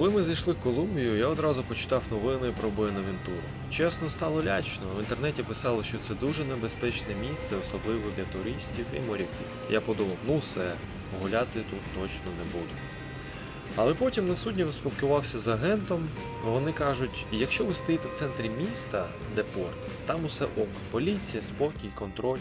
Коли ми зайшли в Колумбію, я одразу почитав новини про Буенавентуру. Чесно, стало лячно. В інтернеті писали, що це дуже небезпечне місце, особливо для туристів і моряків. Я подумав, ну все, гуляти тут точно не буду. Але потім на судні спілкувався з агентом. Вони кажуть, якщо ви стоїте в центрі міста, де порт, там усе ок, поліція, спокій, контроль.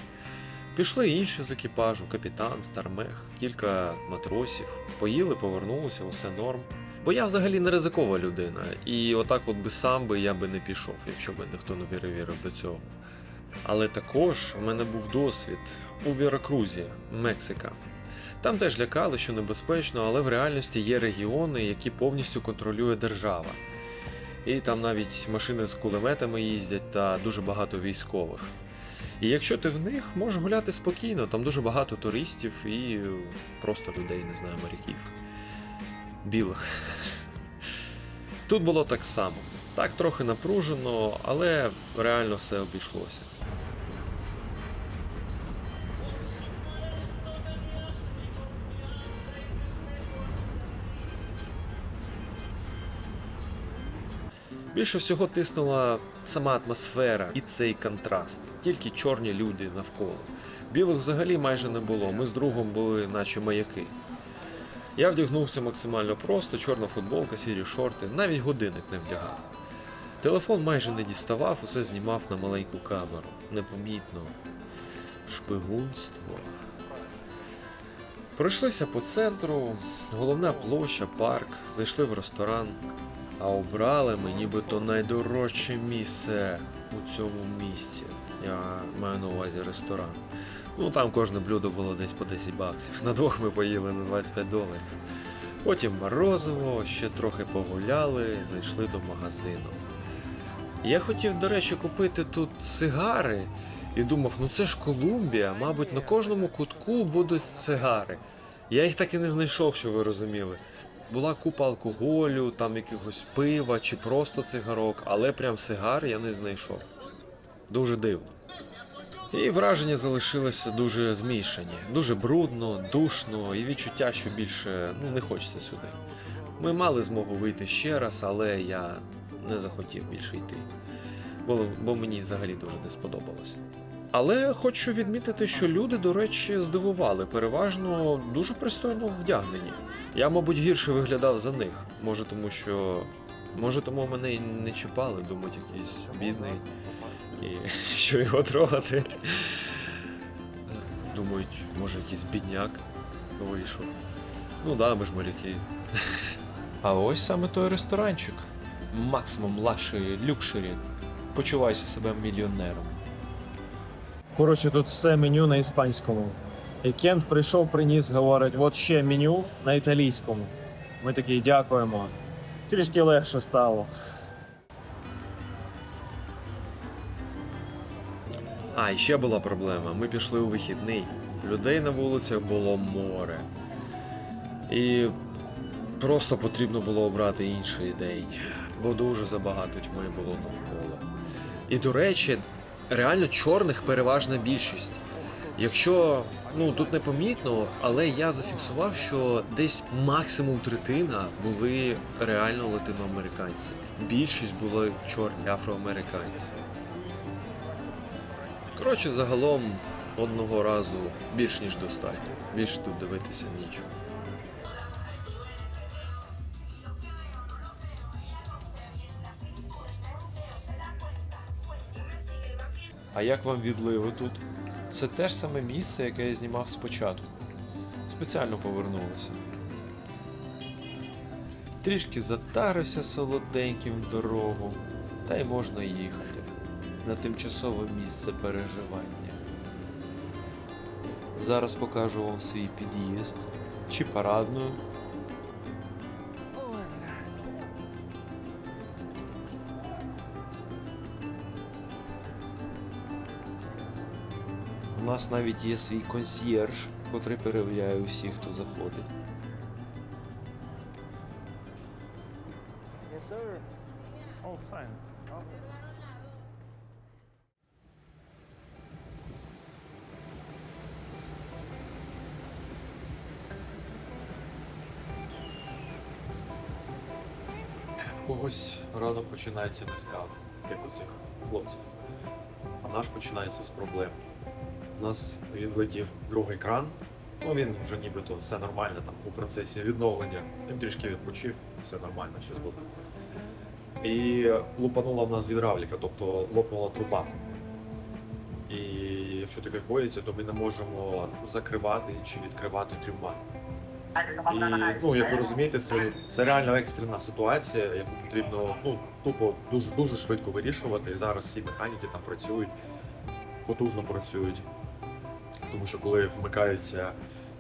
Пішли інші з екіпажу, капітан, стармех, кілька матросів. Поїли, повернулися, усе норм. Бо я взагалі не ризикова людина, і отак от би сам би я би не пішов, якщо би ніхто не перевірив до цього. Але також у мене був досвід у Віракрузі, Мексика. Там теж лякали, що небезпечно, але в реальності є регіони, які повністю контролює держава. І там навіть машини з кулеметами їздять та дуже багато військових. І якщо ти в них, можеш гуляти спокійно, там дуже багато туристів і просто людей, не знаю, моряків. Білих. Тут було так само. Так трохи напружено, але реально все обійшлося. Більше всього тиснула сама атмосфера і цей контраст, тільки чорні люди навколо. Білих взагалі майже не було. Ми з другом були, наче маяки. Я вдягнувся максимально просто, чорна футболка, сірі шорти, навіть годинник не вдягав. Телефон майже не діставав, усе знімав на маленьку камеру. Непомітно. Шпигунство. Пройшлися по центру, головна площа, парк, зайшли в ресторан, а обрали ми нібито найдорожче місце у цьому місті. Я маю на увазі ресторан. Ну там кожне блюдо було десь по 10 баксів. На двох ми поїли на 25 доларів. Потім морозиво, ще трохи погуляли, зайшли до магазину. Я хотів, до речі, купити тут сигари і думав, ну це ж Колумбія, мабуть, на кожному кутку будуть сигари. Я їх так і не знайшов, що ви розуміли. Була купа алкоголю, там якогось пива чи просто цигарок, але прям сигар я не знайшов. Дуже дивно. І враження залишилося дуже змішані. Дуже брудно, душно і відчуття, що більше ну, не хочеться сюди. Ми мали змогу вийти ще раз, але я не захотів більше йти. Бо, бо мені взагалі дуже не сподобалось. Але хочу відмітити, що люди, до речі, здивували, переважно дуже пристойно вдягнені. Я, мабуть, гірше виглядав за них. Може, тому що. Може, тому мене і не чіпали, думають, якийсь бідний і що його трогати. Думають, може якийсь бідняк вийшов. Ну да, ми ж моряки. А ось саме той ресторанчик. Максимум лакшері, люкшері. Почувайся себе мільйонером. Коротше, тут все меню на іспанському. І Кент прийшов, приніс, говорить, от ще меню на італійському. Ми такі дякуємо. Трішки легше стало. А, і ще була проблема. Ми пішли у вихідний. Людей на вулицях було море. І просто потрібно було обрати інший день, бо дуже забагато тьми було навколо. І до речі, реально чорних переважна більшість. Якщо ну тут непомітно, але я зафіксував, що десь максимум третина були реально латиноамериканці. Більшість були чорні афроамериканці. Коротше, загалом одного разу більш ніж достатньо. Більше тут дивитися нічого. А як вам відливи тут? Це те ж саме місце, яке я знімав спочатку. Спеціально повернулося. Трішки затарився солоденьким в дорогу, та й можна їхати на тимчасове місце переживання. Зараз покажу вам свій під'їзд чи парадну. У нас навіть є свій консьєрж, котрий перевіряє усіх, хто заходить. Когось ранок починається не з кави, як у цих хлопців. А наш починається з проблем. У нас відлетів другий кран. Ну він вже нібито все нормально там у процесі відновлення. Він трішки відпочив, все нормально, щось буде. І лупанула в нас гідравліка, тобто лопнула труба. І якщо таке коїться, то ми не можемо закривати чи відкривати трюма. І ну, як ви розумієте, це, це реально екстрена ситуація, яку потрібно ну, тупо дуже дуже швидко вирішувати. І зараз всі механіки там працюють, потужно працюють. Тому що коли вмикається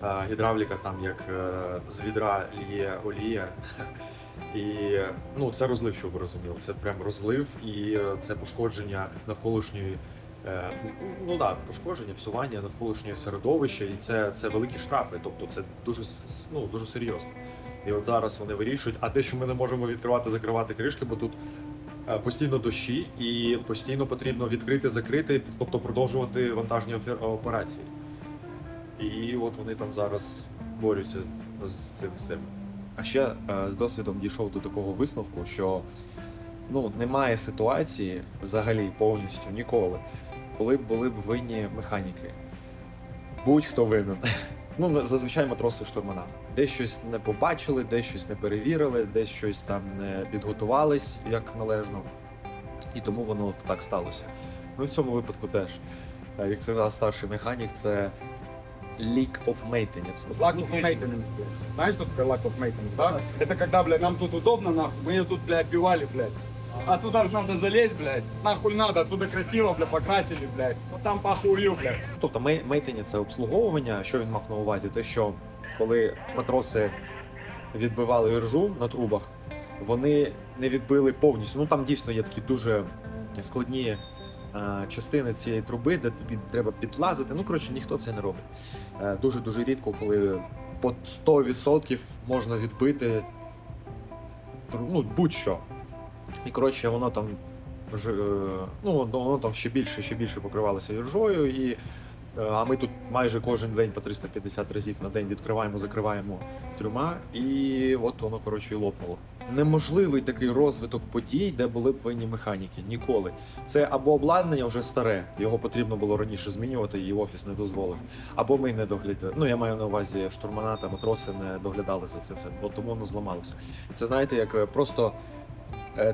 е, гідравліка, там як е, з відра ліє олія. І ну, це розлив, щоб ви розуміли. Це прям розлив, і е, це пошкодження навколишньої. Е, Ну так, пошкодження, псування навколишнього середовища, і це, це великі штрафи. Тобто це дуже ну, дуже серйозно. І от зараз вони вирішують. А те, що ми не можемо відкривати, закривати кришки, бо тут е, постійно дощі, і постійно потрібно відкрити, закрити, тобто продовжувати вантажні операції. І от вони там зараз борються з цим всім. А ще е, з досвідом дійшов до такого висновку, що ну, немає ситуації взагалі повністю ніколи, коли б були б винні механіки. Будь-хто винен. Ну, зазвичай матроси штурмана. Десь щось не побачили, десь щось не перевірили, десь щось там не підготувались як належно. І тому воно так сталося. Ну і в цьому випадку теж. Е, Як сказав старший механік, це leak of maintenance. Lack of maintenance, блядь. Знаешь, что такое lack of maintenance, да? Это когда, блядь, нам тут удобно, нахуй, мы ее тут, блядь, пивали, блядь. А туда же надо залезть, блядь. Нахуй надо, отсюда красиво, блядь, покрасили, блядь. Там похую, блядь. Тобто мей- мейтені це обслуговування. Що він мав на увазі? Те, що коли матроси відбивали іржу на трубах, вони не відбили повністю. Ну там дійсно є такі дуже складні е, частини цієї труби, де тобі треба підлазити. Ну коротше, ніхто це не робить. Е, дуже дуже рідко, коли по 100% можна відбити ну, будь-що. І коротше, воно там е, ну, воно там ще більше, ще більше покривалося іржою, і, е, а ми тут майже кожен день по 350 разів на день відкриваємо, закриваємо трюма, і от воно коротше і лопнуло. Неможливий такий розвиток подій, де були б винні механіки. Ніколи. Це або обладнання вже старе, його потрібно було раніше змінювати, і офіс не дозволив. Або ми не доглядали. Ну я маю на увазі штурмана та матроси не доглядали за це все, бо тому воно зламалося. Це знаєте, як е, просто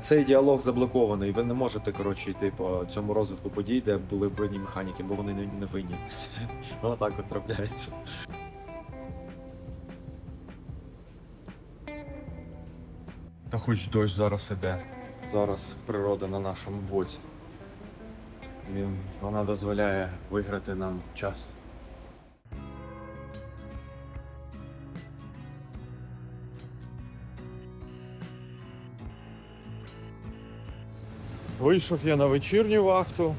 Цей діалог заблокований. Ви не можете коротше йти по цьому розвитку подій, де були винні механіки, бо вони не, винні. Воно так от трапляється. Та хоч дощ зараз іде. Зараз природа на нашому боці. Він, вона дозволяє виграти нам час. Вийшов я на вечірню вахту,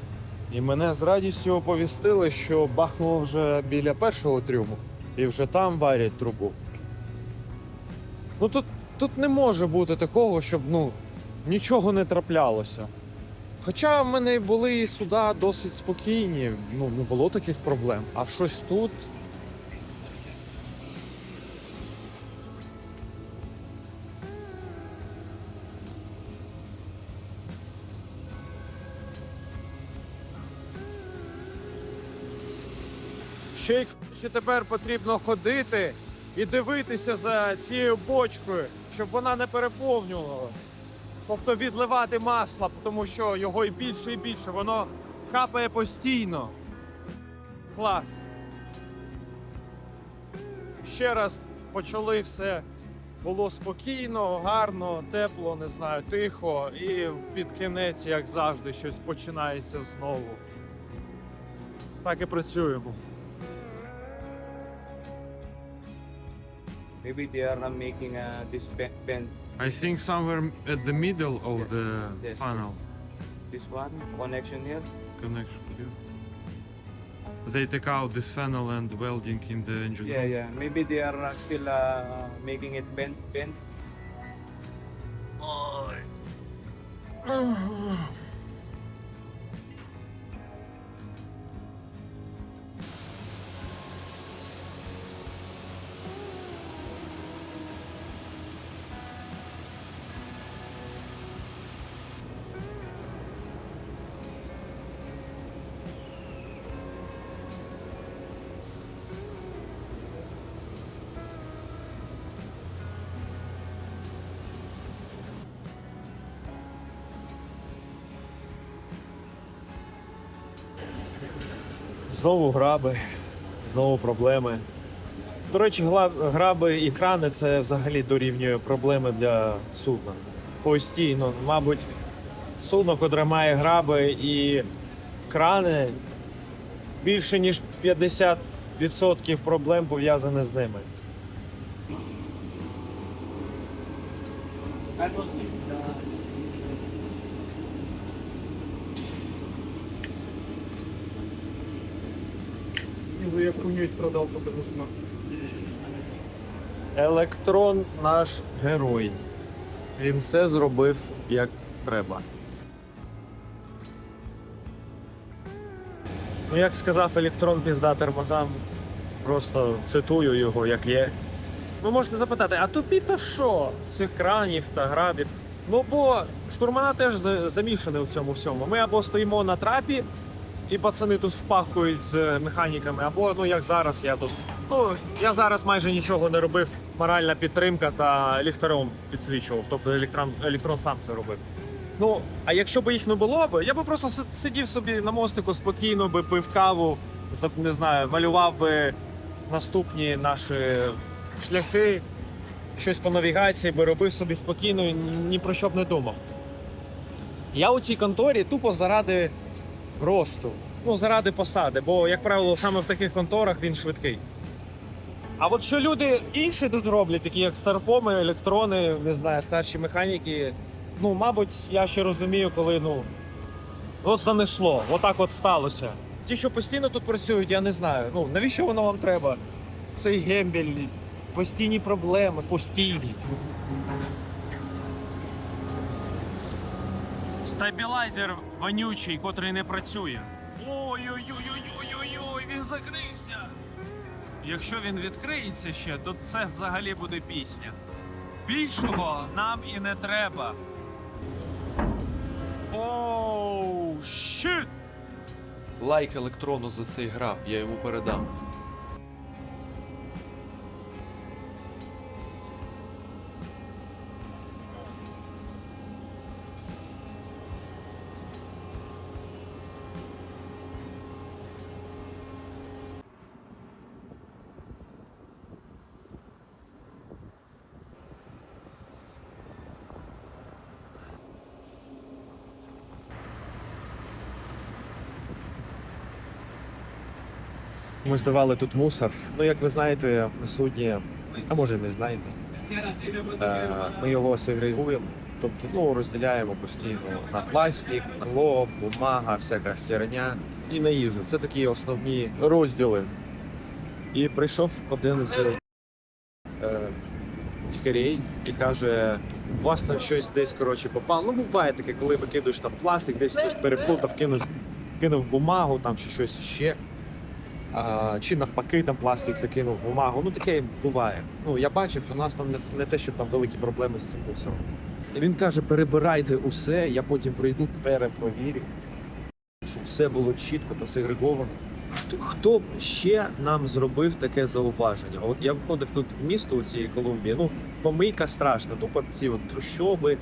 і мене з радістю оповістили, що бахнуло вже біля першого трюму, і вже там варять трубу. Ну тут, тут не може бути такого, щоб ну, нічого не траплялося. Хоча в мене були і суда досить спокійні, ну не було таких проблем. А щось тут. Ще ще тепер потрібно ходити і дивитися за цією бочкою, щоб вона не переповнювалась. Тобто відливати масло, тому що його і більше, і більше, воно капає постійно. Клас. Ще раз почали все. Було спокійно, гарно, тепло, не знаю, тихо. І під кінець, як завжди, щось починається знову. Так і працюємо. Maybe they are not making uh, this bend, bend, I think somewhere at the middle of the Yes. funnel this one connection here. connection. yeah. They take out this funnel and welding in the engine. Yeah, yeah. Maybe they are uh, still uh, making it bend, bend. Знову граби, знову проблеми. До речі, граби і крани це взагалі дорівнює проблеми для судна. Постійно, мабуть, судно, котре має граби і крани, більше ніж 50% проблем пов'язані з ними. Снизу я хуйней страдал, потому что... Електрон наш герой. Він все зробив як треба. Ну, як сказав електрон пізда тормозам, просто цитую його як є. Ви можете запитати, а тобі то що з цих кранів та грабів? Ну бо штурмана теж за- замішані в цьому всьому. Ми або стоїмо на трапі, і пацани тут впахують з механіками, або ну як зараз я тут. Ну, я зараз майже нічого не робив. Моральна підтримка та ліхтарем підсвічував. Тобто електрон, електрон сам це робив. Ну, а якщо б їх не було б, я б просто сидів собі на мостику спокійно би пив каву, не знаю, малював би наступні наші шляхи, щось по навігації би робив собі спокійно і ні про що б не думав. Я у цій конторі тупо заради росту, ну заради посади, бо, як правило, саме в таких конторах він швидкий. А от що люди інші тут роблять, такі як старпоми, електрони, не знаю, старші механіки, ну, мабуть, я ще розумію, коли ну. От занесло, отак от сталося. Ті, що постійно тут працюють, я не знаю. Ну, навіщо воно вам треба? Цей гембель, постійні проблеми, постійні. Стабілайзер вонючий, котрий не працює. Ой-ой-ой-ой-ой-ой, він закрився. Якщо він відкриється ще, то це взагалі буде пісня. Більшого нам і не треба. Оу, щит! Лайк електрону за цей граб, я йому передам. Ми здавали тут мусор. Ну, як ви знаєте, на судні, а може не знаєте, ми його сегрегуємо, тобто ну, розділяємо постійно на пластик, скло, бумага, всяка херня і на їжу. Це такі основні розділи. І прийшов один з е, і каже: у вас там щось десь коротше попало. Ну, буває таке, коли викидуєш там пластик, десь хтось переплутав, кинув, кинув бумагу там чи щось ще. Чи навпаки там пластик закинув бумагу. Ну таке буває. Ну я бачив, у нас там не, те, що там великі проблеми з цим мусором. І він каже: перебирайте усе, я потім прийду, перепровірю, щоб все було чітко та сегреговано. Хто, б ще нам зробив таке зауваження? От я входив тут в місто у цій Колумбії. Ну, помийка страшна, тупо ці от трущоби,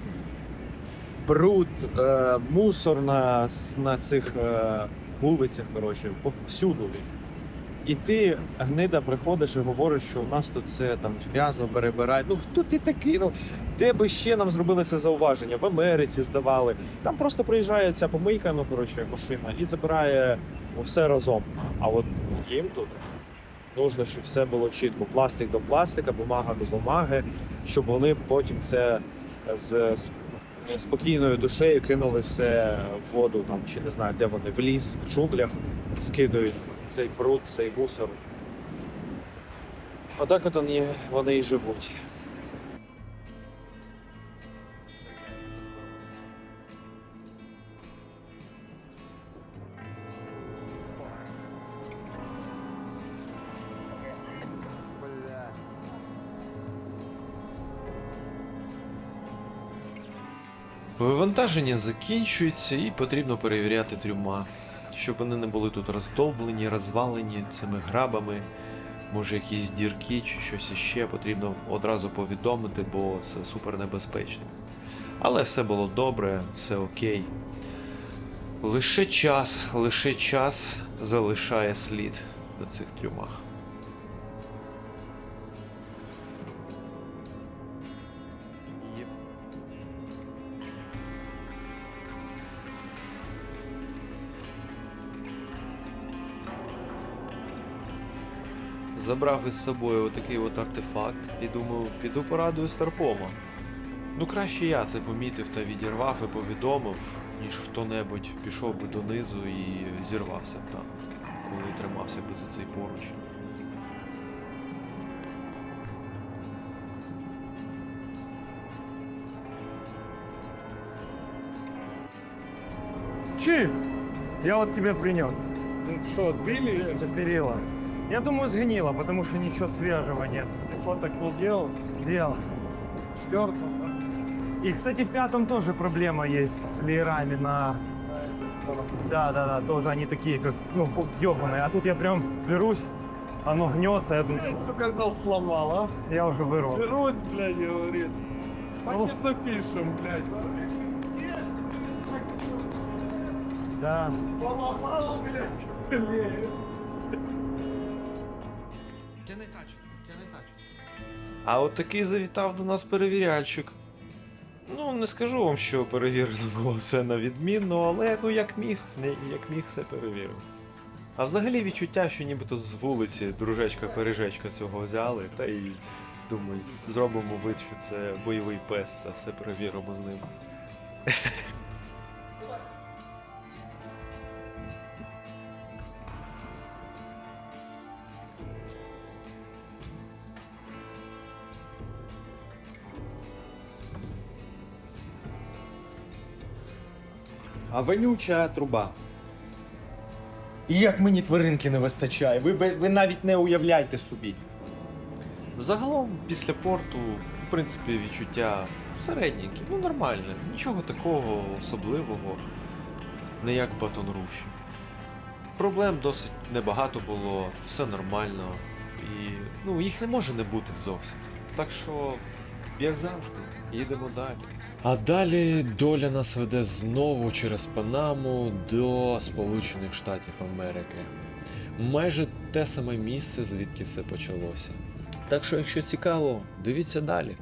бруд, е, мусор на, на цих е, вулицях, коротше, повсюду. І ти, гнида, приходиш і говориш, що у нас тут все там грязно перебирають. Ну хто ти такий? Ну де би ще нам зробили це зауваження? В Америці здавали. Там просто приїжджає ця помийка, ну коротше, машина, і забирає все разом. А от їм тут нужно, щоб все було чітко. Пластик до пластика, бумага до бумаги, щоб вони потім це з спокійною душею кинули все в воду, там чи не знаю, де вони в ліс, в джунглях, скидують цей бруд, цей мусор. Отак от вони, вони і живуть. Вивантаження закінчується і потрібно перевіряти трюма, щоб вони не були тут роздовблені, розвалені цими грабами. Може якісь дірки чи щось іще потрібно одразу повідомити, бо це супер небезпечно. Але все було добре, все окей. Лише час, лише час залишає слід на цих трюмах. Забрав із собою отакий от артефакт і думаю, піду порадую Старпома. Ну краще я це помітив та відірвав і повідомив, ніж хто-небудь пішов би донизу і зірвався б там, коли тримався би за цей поруч. Чиф, я вот тебе принес. Ну что, отбили? Это перила. Я думаю, сгнило, потому что ничего свежего нет. Фоток не делал? Сделал. Стерто? И, кстати, в пятом тоже проблема есть с леерами на... Да, да, да, тоже они такие, как, ну, ёбаные. А тут я прям берусь, оно гнется, я, думаю, Сука, зал сломал, а? я уже вырвал. Берусь, блядь, говорит. Ну. Так и запишем, блядь. Да. Поломал, блядь, блядь. А от такий завітав до нас перевіряльщик. Ну, не скажу вам, що перевірено було все на відмінно, але ну як міг, не як міг, все перевірив. А взагалі відчуття, що нібито з вулиці дружечка-пережечка цього взяли, та й думаю, зробимо вид, що це бойовий пес, та все перевіримо з ним. А вонюча труба. І як мені тваринки не вистачає, ви, ви навіть не уявляєте собі. Загалом, після порту, в принципі, відчуття середненькі, ну нормальне, нічого такого особливого, не як батон руші. Проблем досить небагато було, все нормально, і ну, їх не може не бути зовсім. Так що, як завжди, їдемо далі. А далі доля нас веде знову через Панаму до Сполучених Штатів Америки. Майже те саме місце, звідки все почалося. Так що, якщо цікаво, дивіться далі.